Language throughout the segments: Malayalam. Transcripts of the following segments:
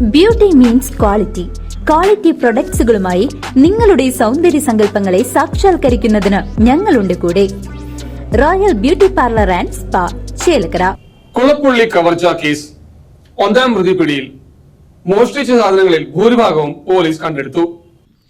ബ്യൂട്ടി മീൻസ് ക്വാളിറ്റി ക്വാളിറ്റി പ്രൊഡക്ട്സുകളുമായി നിങ്ങളുടെ സൗന്ദര്യ സങ്കല്പങ്ങളെ സാക്ഷാത്കരിക്കുന്നതിന് ഞങ്ങളുണ്ട് കൂടെ. Royal beauty parlour and spa Chelakkara. Kulappully കവർച്ച കേസ് ഒന്നാം പ്രതി പിടിയിൽ മോഷ്ടിച്ച സാധനങ്ങളിൽ ഭൂരിഭാഗവും പോലീസ് കണ്ടെടുത്തു.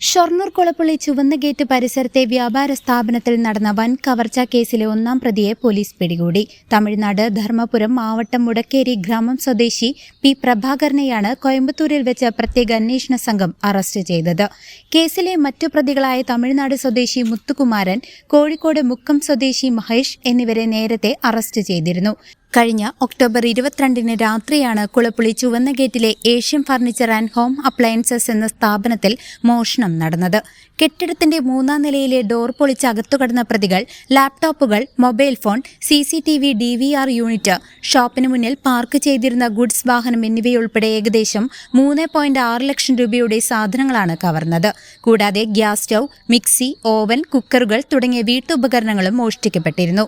ഷൊർണൂർ കൊളപ്പള്ളി ചുവന്ന ഗേറ്റ് പരിസരത്തെ വ്യാപാര സ്ഥാപനത്തിൽ നടന്ന വൻ കവർച്ചാ കേസിലെ ഒന്നാം പ്രതിയെ പോലീസ് പിടികൂടി. തമിഴ്നാട് ധർമ്മപുരം മാവട്ടം മുടക്കേരി ഗ്രാമം സ്വദേശി പി പ്രഭാകരനെയാണ് കോയമ്പത്തൂരിൽ വെച്ച് പ്രത്യേക അന്വേഷണ സംഘം അറസ്റ്റ് ചെയ്തത്. കേസിലെ മറ്റു പ്രതികളായ തമിഴ്നാട് സ്വദേശി മുത്തുകുമാരൻ കോഴിക്കോട് മുക്കം സ്വദേശി മഹേഷ് എന്നിവരെ നേരത്തെ അറസ്റ്റ് ചെയ്തിരുന്നു. കഴിഞ്ഞ ഒക്ടോബർ ഇരുപത്തിരണ്ടിന് രാത്രിയാണ് കുളപ്പുളി ചുവന്ന ഗേറ്റിലെ Asian furniture and home appliances എന്ന സ്ഥാപനത്തിൽ മോഷണം നടന്നത്. കെട്ടിടത്തിന്റെ മൂന്നാം നിലയിലെ ഡോർ പൊളിച്ച് അകത്തുകടന്ന പ്രതികൾ ലാപ്ടോപ്പുകൾ mobile phone C C T V D V R unit ഷോപ്പിന് മുന്നിൽ പാർക്ക് ചെയ്തിരുന്ന ഗുഡ്സ് വാഹനം എന്നിവയുൾപ്പെടെ ഏകദേശം മൂന്ന് പോയിന്റ് ആറ് ലക്ഷം രൂപയുടെ സാധനങ്ങളാണ് കവർന്നത്. കൂടാതെ ഗ്യാസ് സ്റ്റൗ മിക്സി ഓവൻ കുക്കറുകൾ തുടങ്ങിയ വീട്ടുപകരണങ്ങളും മോഷ്ടിക്കപ്പെട്ടിരുന്നു.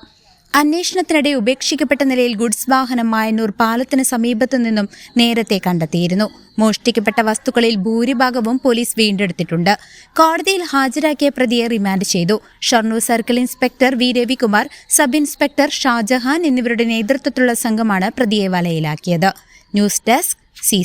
അന്വേഷണത്തിനിടെ ഉപേക്ഷിക്കപ്പെട്ട നിലയിൽ ഗുഡ്സ് വാഹനം മായന്നൂർ പാലത്തിന് സമീപത്തു നിന്നും നേരത്തെ കണ്ടെത്തിയിരുന്നു. മോഷ്ടിക്കപ്പെട്ട വസ്തുക്കളിൽ ഭൂരിഭാഗവും പോലീസ് വീണ്ടെടുത്തിട്ടുണ്ട്. കോടതിയിൽ ഹാജരാക്കിയ പ്രതിയെ റിമാൻഡ് ചെയ്തു. Shoranur circle inspector V Ravikumar sub inspector Shahjahan എന്നിവരുടെ നേതൃത്വത്തിലുള്ള സംഘമാണ് പ്രതിയെ വലയിലാക്കിയത്. News desk C